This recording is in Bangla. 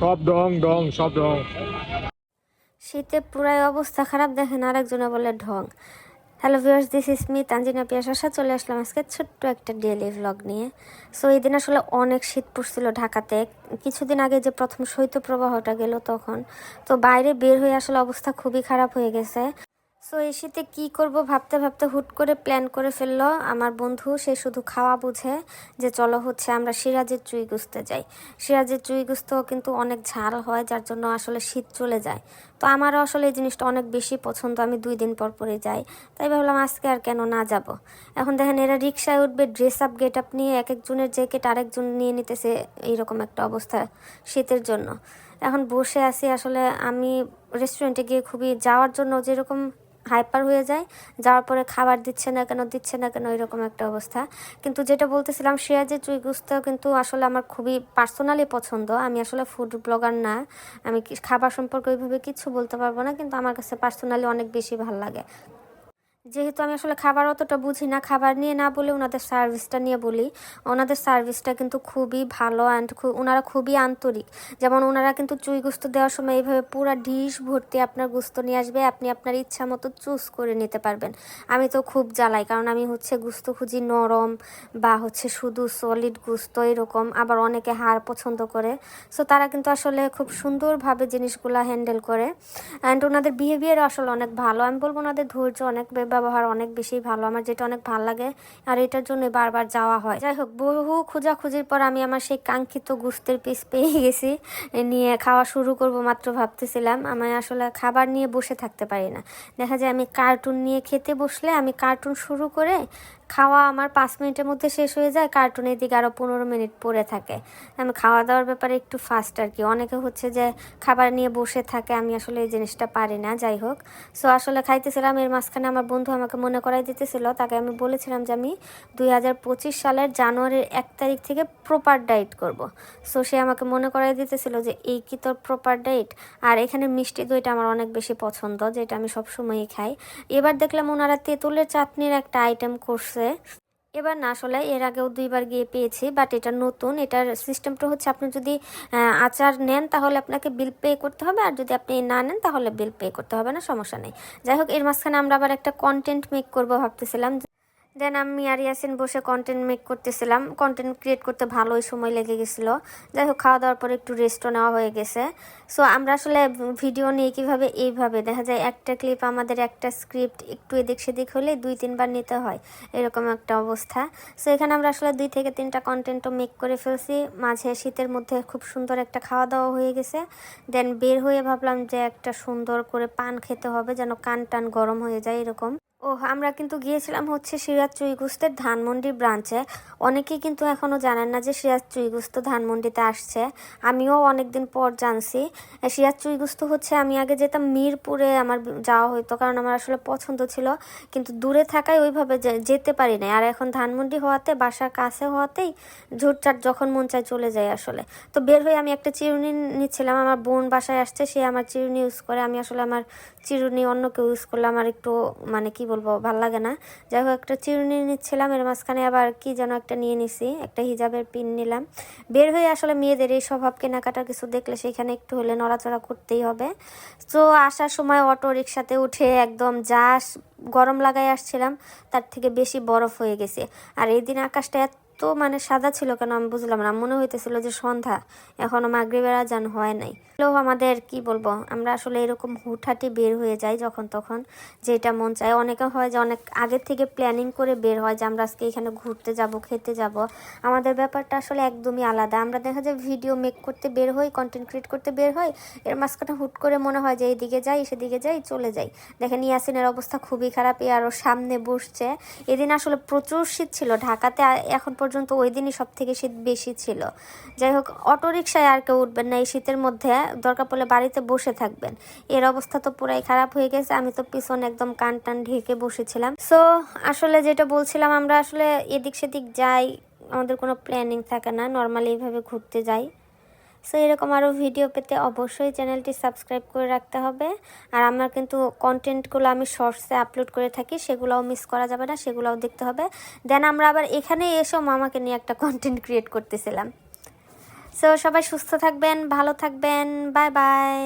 সব ডং ডং, সব ডং। শীতে পুরাই অবস্থা খারাপ, দেখেন আরেকজনে বলে ঢং। Hello viewers this is me Tanjina Piyas আশা চলে আসলাম আজকে ছোট্ট একটা ডেলি ভ্লগ নিয়ে। সো এই দিন আসলে অনেক শীত পড়ছিল ঢাকাতে। কিছুদিন আগে যে প্রথম শৈত্যপ্রবাহটা গেল তখন। তো বাইরে বের হয়ে আসলে অবস্থা খুবই খারাপ হয়ে গেছে। সো এই শীতে কী করব ভাবতে ভাবতে হুট করে প্ল্যান করে ফেলল। আমার বন্ধু, সে শুধু খাওয়া বুঝে যে চলো হচ্ছে আমরা সিরাজের চুই গুছতে যাই। সিরাজের চুই গুছতেও কিন্তু অনেক ঝাল হয়, যার জন্য আসলে শীত চলে যায়। তো আমারও আসলে এই জিনিসটা অনেক বেশি পছন্দ, আমি দুই দিন পর পরে যাই। তাই ভাবলাম আজকে আর কেন না যাব। এখন দেখেন এরা রিক্সায় উঠবে ড্রেস আপ গেট আপ নিয়ে এক একজনের জ্যাকেট আরেকজন নিয়ে নিতেছে এইরকম একটা অবস্থা শীতের জন্য। এখন বসে আছি, আসলে আমি রেস্টুরেন্টে গিয়ে খুবই যাওয়ার জন্য যেরকম হাইপার হয়ে যায়, যাওয়ার পরে খাবার দিচ্ছে না কেন, দিচ্ছে না কেন, এরকম একটা অবস্থা। কিন্তু যেটা বলতেছিলাম সিরাজের চুই গুস্তাও কিন্তু আসলে আমার খুবই পার্সোনালি পছন্দ। আমি আসলে ফুড ব্লগার না। আমি খাবার সম্পর্কে ওইভাবে কিছু বলতে পারব না, কিন্তু আমার কাছে পার্সোনালি অনেক বেশি ভালো লাগে। যেহেতু আমি আসলে খাবার অতটা বুঝি না, খাবার নিয়ে না বলে ওনাদের সার্ভিসটা নিয়ে বলি। ওনাদের সার্ভিসটা কিন্তু খুবই ভালো অ্যান্ড খুব ওনারা খুবই আন্তরিক। যেমন ওনারা কিন্তু চুই গুস্ত দেওয়ার সময় এইভাবে পুরো ডিশ ভর্তি আপনার গুস্ত নিয়ে আসবে, আপনি আপনার ইচ্ছা মতো চুজ করে নিতে পারবেন। আমি তো খুব জ্বালাই, কারণ আমি হচ্ছে গুস্ত খুঁজি নরম বা হচ্ছে শুধু সলিড গুস্ত এরকম, আবার অনেকে হাড় পছন্দ করে। সো তারা কিন্তু আসলে খুব সুন্দরভাবে জিনিসগুলো হ্যান্ডেল করে। অ্যান্ড ওনাদের বিহেভিয়ার আসলে অনেক ভালো। আমি বলব ওনাদের ধৈর্য অনেক, বে- ব্যবহার অনেক বেশি ভালো। আমার যেটা অনেক ভালো লাগে, আর এটার জন্য বারবার যাওয়া হয়। যাই হোক, বহু খোঁজাখুঁজির পর আমি আমার সেই কাঙ্ক্ষিত গুস্তের পিস পেয়ে গেছি। নিয়ে খাওয়া শুরু করব মাত্র ভাবতেছিলাম। আমি আসলে খাবার নিয়ে বসে থাকতে পারি না। দেখা যায় আমি কার্টুন নিয়ে খেতে বসলে আমি কার্টুন শুরু করে খাওয়া আমার পাঁচ মিনিটের মধ্যে শেষ হয়ে যায় কার্টুনের দিকে আরও পনেরো মিনিট পড়ে থাকে। আমি খাওয়া দাওয়ার ব্যাপারে একটু ফাস্ট আর কি। অনেকে হচ্ছে যে খাবার নিয়ে বসে থাকে, আমি আসলে এই জিনিসটা পারি না, যাই হোক। সো আসলে খাইতেছিলাম, এর মাঝখানে আমার বন্ধু আমাকে মনে করাই দিতেছিল, তাকে আমি বলেছিলাম যে আমি দুই হাজার পঁচিশ সালের জানুয়ারির এক তারিখ থেকে প্রপার ডায়েট করব। সো সে আমাকে মনে করাই দিতেছিল যে, এই কি তোর প্রপার ডায়েট আর এখানে মিষ্টি দইটা আমার অনেক বেশি পছন্দ, যেটা আমি সবসময়ই খাই। এবার দেখলাম ওনারা তেঁতুলের চাটনির একটা আইটেম করছে এবার না আসলে এর আগেও দুইবার গিয়ে পেয়েছি বাট এটা নতুন, এটার সিস্টেমটা হচ্ছে আপনি যদি আচার নেন তাহলে আপনাকে বিল পে করতে হবে, আর যদি আপনি না নেন তাহলে বিল পে করতে হবে না, সমস্যা নেই। যাই হোক, এর মাঝখানে আমরা আবার একটা কন্টেন্ট মেক করব ভাবতেছিলাম দেন আমি আর ইয়াসিন বসে কন্টেন্ট মেক করতেছিলাম। কন্টেন্ট ক্রিয়েট করতে ভালোই সময় লেগে গেছিল। যাই হোক, খাওয়া দাওয়ার পরে একটু রেস্টও নেওয়া হয়ে গেছে। সো আমরা আসলে ভিডিও নিয়ে কীভাবে এইভাবে, দেখা যায় একটা ক্লিপ আমাদের একটা স্ক্রিপ্ট একটু এদিক সেদিক হলে দুই, তিনবার নিতে হয়। এরকম একটা অবস্থা। সো এখানে আমরা আসলে দুই থেকে তিনটা কন্টেন্টও মেক করে ফেলছি। মাঝে শীতের মধ্যে খুব সুন্দর একটা খাওয়া দাওয়া হয়ে গেছে। দেন বের হয়ে ভাবলাম যে একটা সুন্দর করে পান খেতে হবে যেন কান টান গরম হয়ে যায় এরকম। ও আমরা কিন্তু গিয়েছিলাম হচ্ছে সিরাজ চুইগুস্তের ধানমন্ডি ব্রাঞ্চে। অনেকেই কিন্তু এখনও জানেন না যে সিরাজ চুইগুস্ত ধানমন্ডিতে আসছে। আমিও অনেকদিন পর জানছি। সিরাজ চুইগুস্ত হচ্ছে আমি আগে যেতাম মিরপুরে আমার যাওয়া হতো কারণ আমার আসলে পছন্দ ছিল। কিন্তু দূরে থাকায় ওইভাবে যেতে পারি না আর এখন ধানমন্ডি হওয়াতে, বাসার কাছে হওয়াতেই ঝুটচাট যখন মন চায় চলে যায় আসলে। তো বের হয়ে আমি একটা চিরুনি নিচ্ছিলাম। আমার বোন বাসায় আসছে, সে আমার চিরুনি ইউজ করে। আমি আসলে আমার চিরুনি অন্য কেউ ইউজ করলে আমার একটু মানে কি বলব, ভালো লাগে না। যাই হোক, একটা চিরুনি নিচ্ছিলাম, এর মাঝখানে আবার কি যেন একটা নিয়ে নিছি, একটা হিজাবের পিন নিলাম। বের হয়ে আসলে মেয়েদের এই স্বভাব কেনাকাটার কিছু দেখলে সেখানে একটু হলে নড়াচড়া করতেই হবে। তো আসার সময় অটো রিক্সাতে উঠে একদম যা গরম লাগাই আসছিলাম, তার থেকে বেশি বরফ হয়ে গেছে। আর এই দিন আকাশটা এত মানে সাদা ছিল কেন আমি বুঝলাম না। মনে হইতেছিল যে সন্ধ্যা। এখনও মাগরিবের আজান হয় নাই। হলেও আমাদের, কি বলব, আমরা আসলে এরকম হুটহাটি বের হয়ে যাই যখন তখন, যেটা মন চায়। অনেকে হয় যে অনেক আগের থেকে প্ল্যানিং করে বের হয় যে আমরা আজকে এখানে ঘুরতে যাব, খেতে যাব। আমাদের ব্যাপারটা আসলে একদমই আলাদা। আমরা দেখা যায় ভিডিও মেক করতে বের হই কন্টেন্ট ক্রিয়েট করতে বের হই। এর মাঝখানে হুট করে মনে হয় যে এইদিকে যাই, সেদিকে যাই, চলে যাই। দেখেন ইয়াসিনের অবস্থা খুবই খারাপ, এ আরও সামনে বসছে। এদিন আসলে প্রচুর শীত ছিল। ঢাকাতে এখন পর্যন্ত ওই দিনই সব থেকে শীত বেশি ছিল। যাই হোক অটোরিকশায় আর কেউ উঠবেন না। এই শীতের মধ্যে দরকার পড়লে বাড়িতে বসে থাকবেন। এর অবস্থা তো পুরাই খারাপ হয়ে গেছে। আমি তো পিছন একদম কান টান ঢেকে বসেছিলাম। সো আসলে যেটা বলছিলাম, আমরা আসলে এদিক সেদিক যাই, আমাদের কোনো প্ল্যানিং থাকে না। নর্মালি এইভাবে ঘুরতে যাই। সো এরকম আরও ভিডিও পেতে অবশ্যই চ্যানেলটি সাবস্ক্রাইব করে রাখতে হবে। আর আমার কিন্তু কন্টেন্টগুলো আমি শর্টসে আপলোড করে থাকি, সেগুলোও মিস করা যাবে না, সেগুলোও দেখতে হবে। দেন আমরা আবার এখানে এসেও মামাকে নিয়ে একটা কন্টেন্ট ক্রিয়েট করতেছিলাম। সো সবাই সুস্থ থাকবেন, ভালো থাকবেন বাই বাই